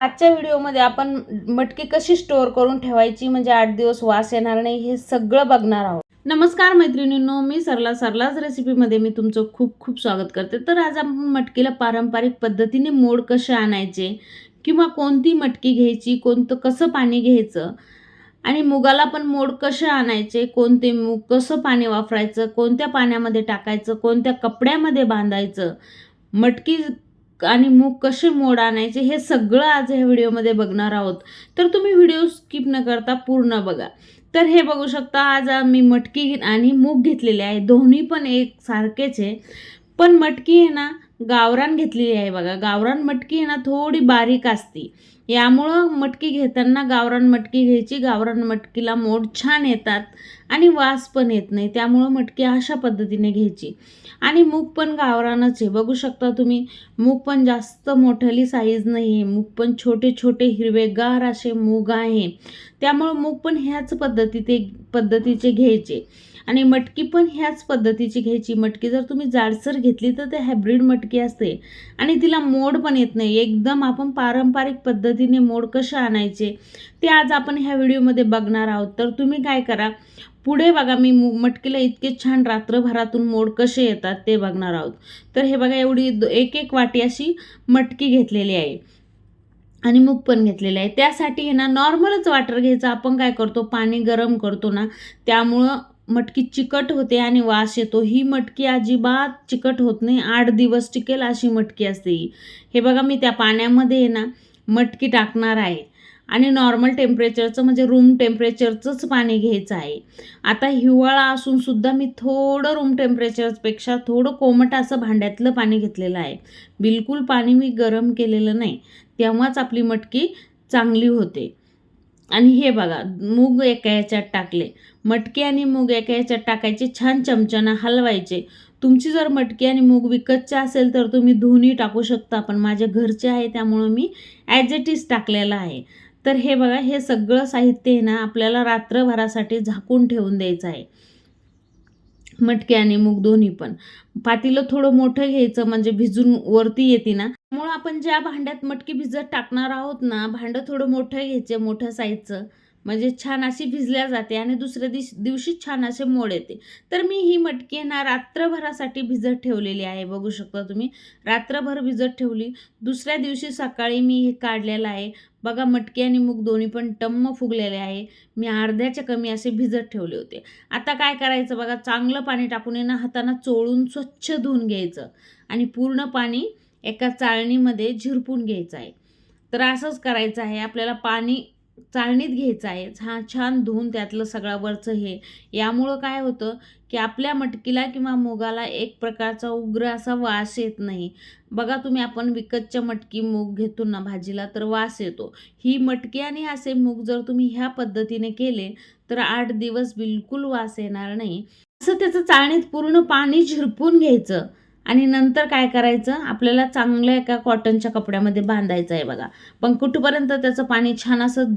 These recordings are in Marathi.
आजच्या व्हिडिओमध्ये आपण मटकी कशी स्टोअर करून ठेवायची म्हणजे आठ दिवस वास येणार नाही हे सगळं बघणार आहोत. नमस्कार मैत्रिणींनो मी सरला सरलाच रेसिपीमध्ये मी तुमचं खूप खूप स्वागत करते. तर आज आपण मटकीला पारंपरिक पद्धतीने मोड कसे आणायचे किंवा कोणती मटकी घ्यायची कोणतं कसं पाणी घ्यायचं आणि मुगाला पण मोड कसे आणायचे कोणते मूग कसं पाणी वापरायचं कोणत्या पाण्यामध्ये टाकायचं कोणत्या कपड्यामध्ये बांधायचं मटकी आणि मूग कसे मोड आणायचे हे सगळं आज ह्या व्हिडिओमध्ये बघणार आहोत. तर तुम्ही व्हिडिओ स्किप न करता पूर्ण बघा. तर हे बघू शकता आज मी मटकी आणि मूग घेतलेले आहे. दोन्ही पण एक सारखेच आहे. पण मटकी आहे ना गावरान घेतलेली आहे बघा. गावरान मटकी आहे ना थोडी बारीक असती. यामुळं मटकी घेताना गावरान मटकी घ्यायची. गावरान मटकीला मोड छान येतात आणि वास पण येत नाही. त्यामुळं मटकी अशा पद्धतीने घ्यायची. आणि मूग पण गावरानच आहे. बघू शकता तुम्ही मूग पण जास्त मोठली साईज नाही आहे मूग पण छोटे छोटे हिरवेगार असे मूग आहे. त्यामुळं मूग पण ह्याच पद्धतीचे पद्धतीचे घ्यायचे. आणि मटकी पण ह्याच पद्धतीची घ्यायची. मटकी जर तुम्ही जाडसर घेतली तर ते हायब्रिड मटकी असते. आणि तिला मोड पण येत नाही. एकदम आपण पारंपरिक पद्धतीने मोड कसे आणायचे ते आज आपण ह्या व्हिडिओमध्ये बघणार आहोत. तर तुम्ही काय करा पुढे बघा मी मटकीला इतके छान रात्रभरातून मोड कसे येतात ते बघणार आहोत. तर हे बघा एवढी एक एक वाटी अशी मटकी घेतलेली आहे. आणि मूग पण घेतलेले आहे. त्यासाठी हे ना नॉर्मलच वाटर घ्यायचं. आपण काय करतो पाणी गरम करतो ना त्यामुळं मटकी चिकट होते आणि वास येतो. ही मटकी अजिबात चिकट होत नाही. आठ दिवस टिकेल अशी मटकी असते ही. हे बघा मी त्या पाण्यामध्ये आहे ना मटकी टाकणार आहे. आणि नॉर्मल टेम्परेचरचं म्हणजे रूम टेम्परेचरचंच पाणी घ्यायचं आहे. आता हिवाळा असूनसुद्धा मी थोडं रूम टेम्परेचरपेक्षा थोडं कोमट असं भांड्यातलं पाणी घेतलेलं आहे. बिलकुल पाणी मी गरम केलेलं नाही. तेव्हाच आपली मटकी चांगली होते. आणि हे बघा मूग एका याच्यात टाकले. मटकी आणि मूग एका याच्यात टाकायचे छान चमच्यानं हलवायचे. तुमची जर मटकी आणि मूग विकतचे असेल तर तुम्ही दोन्ही टाकू शकता पण माझ्या घरचे आहे त्यामुळं मी ॲज इट इज टाकलेलं आहे. तर हे बघा हे सगळं साहित्य आहे ना आपल्याला रात्रभरासाठी झाकून ठेवून द्यायचं आहे. मटके आणि मूग दोन्ही पण. पातीलं थोडं मोठं घ्यायचं म्हणजे भिजून वरती येते ना आपण ज्या भांड्यात मटकी भिजत टाकणार आहोत ना भांडं थोडं मोठं घ्यायचं मोठं साईजचं. म्हणजे छान अशी भिजल्या जाते आणि दुसऱ्या दिवशी दिवशी छान असे मोड येते. तर मी ही मटकी ना रात्रभरासाठी भिजत ठेवलेली आहे बघू शकता तुम्ही. रात्रभर भिजत ठेवली. दुसऱ्या दिवशी सकाळी मी हे काढलेलं आहे. बघा मटकी आणि मूग दोन्ही पण टम्म फुगलेले आहे. मी अर्ध्याच्या कमी असे भिजत ठेवले होते. आता काय करायचं बघा चांगलं पाणी टाकून ना हाताना चोळून स्वच्छ धुवून घ्यायचं. आणि पूर्ण पाणी एका चाळणीमध्ये झिरपून घ्यायचं आहे. तर असंच करायचं आहे. आपल्याला पाणी चाळणीत घ्यायचं आहे. छान छान धुवून त्यातलं सगळं वरचं हे. यामुळं काय होतं की आपल्या मटकीला किंवा मुगाला एक प्रकारचा उग्र असा वास येत नाही. बघा तुम्ही आपण विकतच्या मटकी मूग घेतो ना भाजीला तर वास येतो. ही मटकी आणि असे मूग जर तुम्ही ह्या पद्धतीने केले तर आठ दिवस बिलकुल वास येणार नाही. असं त्याचं चाळणीत पूर्ण पाणी झिरपून घ्यायचं. आणि नंतर काय करायचं? आपल्याला चांगल्या एका कॉटनच्या कपड्यामध्ये बांधायचं आहे बघा. पण कुठपर्यंत त्याचं पाणी छान असं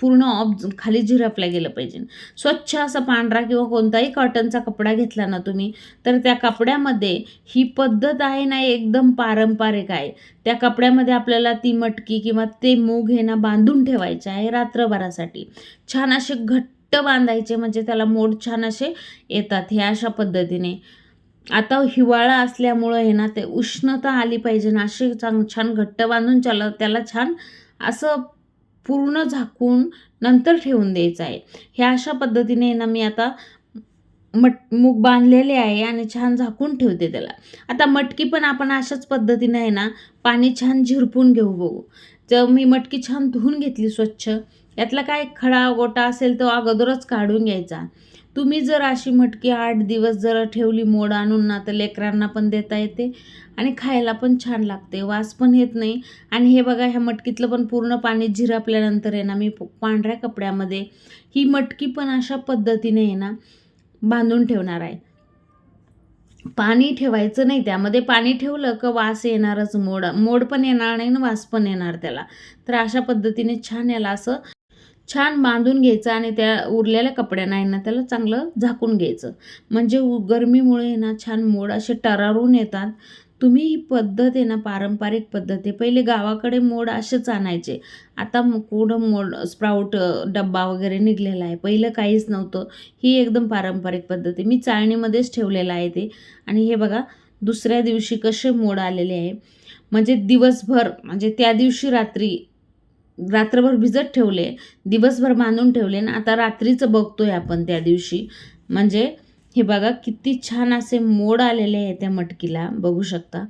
पूर्ण ऑब खाली झिरपल्या गेलं पाहिजे. स्वच्छ असं पांढरा किंवा कोणताही कॉटनचा कपडा घेतला ना तुम्ही तर त्या कपड्यामध्ये ही पद्धत आहे ना एकदम पारंपरिक आहे. त्या कपड्यामध्ये आपल्याला ती मटकी किंवा ते मूग हे ना बांधून ठेवायचे आहे रात्रभरासाठी. छान असे घट्ट बांधायचे म्हणजे त्याला मोड छान असे येतात हे अशा पद्धतीने. आता हिवाळा असल्यामुळं आहे ना ते उष्णता आली पाहिजे ना अशी चांग छान घट्ट बांधून त्याला त्याला छान असं पूर्ण झाकून नंतर ठेवून द्यायचं आहे. ह्या अशा पद्धतीने ना मी आता मट मूग बांधलेले आहे आणि छान झाकून ठेवते त्याला. आता मटकी पण आपण अशाच पद्धतीने आहे ना पाणी छान झिरपून घेऊ बघू. जर मी मटकी छान धुवून घेतली स्वच्छ यातला काय खडा गोटा असेल तो अगोदरच काढून घ्यायचा. तुम्ही जर अशी मटकी आठ दिवस जर ठेवली मोड आणून ना तर लेकरांना पण देता येते आणि खायला पण छान लागते वास पण येत नाही. आणि हे बघा ह्या मटकीतलं पण पूर्ण पाणी झिरपल्यानंतर आहे ना मी पांढऱ्या कपड्यामध्ये ही मटकी पण अशा पद्धतीने आहे ना बांधून ठेवणार आहे. पाणी ठेवायचं नाही त्यामध्ये पाणी ठेवलं का वास येणारच मोड मोड पण येणार नाही ना वास पण येणार त्याला. तर अशा पद्धतीने छान याला असं छान बांधून घ्यायचं आणि त्या उरलेल्या कपड्यांना आहे ना त्याला चांगलं झाकून घ्यायचं. म्हणजे उ- गरमीमुळे आहे ना छान मोड असे टरारून येतात. तुम्ही ही पद्धत आहे ना पारंपरिक पद्धत आहे. पहिले गावाकडे मोड असेच आणायचे. आता कुठं मोड स्प्राऊट डब्बा वगैरे निघलेला आहे. पहिलं काहीच नव्हतं. ही एकदम पारंपरिक पद्धत आहे. मी चाळणीमध्येच ठेवलेलं आहे ते. आणि हे बघा दुसऱ्या दिवशी कसे मोड आलेले आहे. म्हणजे दिवसभर म्हणजे त्या दिवशी रात्री रात्रभर भिजत ठेवले दिवसभर बांधून ठेवले आणि आता रात्रीचं बघतोय आपण त्या दिवशी. म्हणजे हे बघा किती छान असे मोड आलेले आहे त्या मटकीला बघू शकता.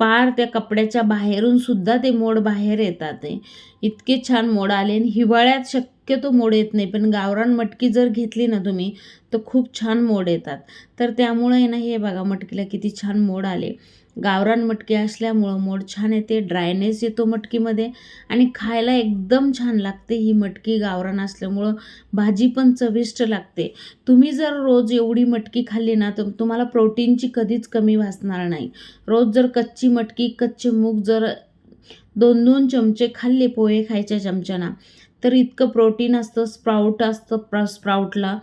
पार त्या कपड्याच्या बाहेरून सुद्धा ते मोड बाहेर येतात आहे. इतके छान मोड आले आणि हिवाळ्यात शक शक्यतो मोड येत नाही. पण गावरान मटकी जर घेतली ना तुम्ही तर खूप छान मोड येतात. तर त्यामुळे आहे ना हे बघा मटकीला किती छान मोड आले. गावरान मटकी असल्यामुळं मोड छान येते ड्रायनेस येतो मटकीमध्ये आणि खायला एकदम छान लागते ही मटकी गावरान असल्यामुळं. भाजी पण चविष्ट लागते. तुम्ही जर रोज एवढी मटकी खाल्ली ना तर तुम्हाला प्रोटीनची कधीच कमी भासणार नाही. रोज जर कच्ची मटकी कच्चे मूग जर दोन दोन चमचे खाल्ले पोहे खायच्या चमच्याना तर इतकं प्रोटीन असतं स्प्राऊट असतं प्र स्प्राऊटला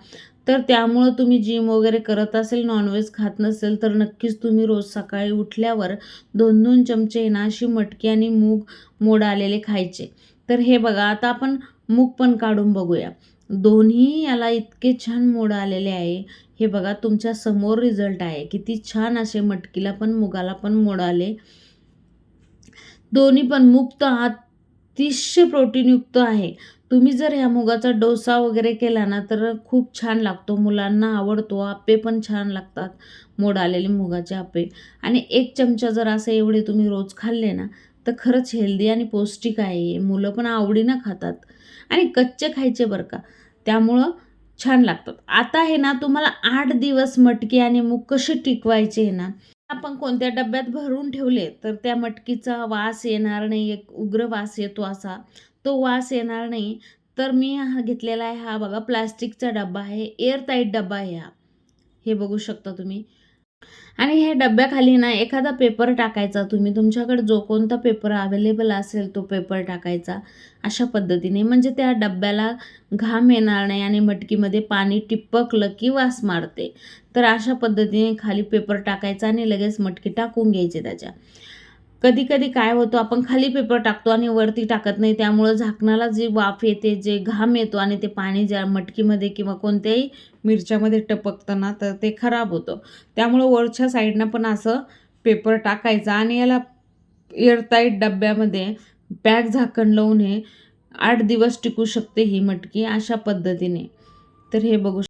तर त्यामुळं तुम्ही जिम वगैरे करत असेल नॉनव्हेज खात नसेल तर नक्कीच तुम्ही रोज सकाळी उठल्यावर दोन दोन चमचे ना अशी मटकी आणि मूग मोड आलेले खायचे. तर हे बघा आता आपण मूग पण काढून बघूया. दोन्ही याला इतके छान मोड आलेले आहे. हे बघा तुमच्यासमोर रिझल्ट आहे. किती छान असे मटकीला पण मुगाला पण मोड आले. दोन्ही पण मुक्त तर अतिशय प्रोटीनयुक्त आहे. तुम्ही जर ह्या मुगाचा डोसा वगैरे केला ना तर खूप छान लागतो. मुलांना आवडतो. आप्पे पण छान लागतात. मोड आलेले मुगाचे आप्पे. आणि एक चमचा जर असे एवढे तुम्ही रोज खाल्ले ना तर खरंच हेल्दी आणि पौष्टिक आहे. हे. मुलं पण आवडीनं खातात. आणि कच्चे खायचे बरं का. त्यामुळं छान लागतात. आता हे ना तुम्हाला आठ दिवस मटकी आणि मूग कसे टिकवायचे ना आपण कोणत्या डब्यात भरून ठेवले तर त्या मटकीचा वास येणार नाही एक उग्र वास येतो असा. तो वास येणार नाही. तर मी हा घेतलेला आहे हा बघा प्लास्टिकचा डब्बा आहे एअरटाईट डब्बा आहे हा. हे बघू शकता तुम्ही. आणि हे डब्याखाली ना एखादा पेपर टाकायचा तुम्ही तुमच्याकडे जो कोणता पेपर अवेलेबल असेल तो पेपर टाकायचा अशा पद्धतीने. म्हणजे त्या डब्याला घाम येणार नाही आणि मटकीमध्ये पाणी टिपकलं की वास मारते. तर अशा पद्धतीने खाली पेपर टाकायचा आणि लगेच मटकी टाकून घ्यायची त्याच्या. कधी कधी काय होतो आपण खाली पेपर टाकतो आणि वरती टाकत नाही. त्यामुळं झाकणाला जी वाफ येते जे घाम येतो आणि ते पाणी ज्या मटकीमध्ये किंवा कोणत्याही मिरच्यामध्ये टपकताना तर ते खराब होतं. त्यामुळं वरच्या साईडनं पण असं पेपर टाकायचा आणि याला एअरटाईट डब्यामध्ये पॅक झाकण लावून हे आठ दिवस टिकू शकते ही मटकी अशा पद्धतीने. तर हे बघू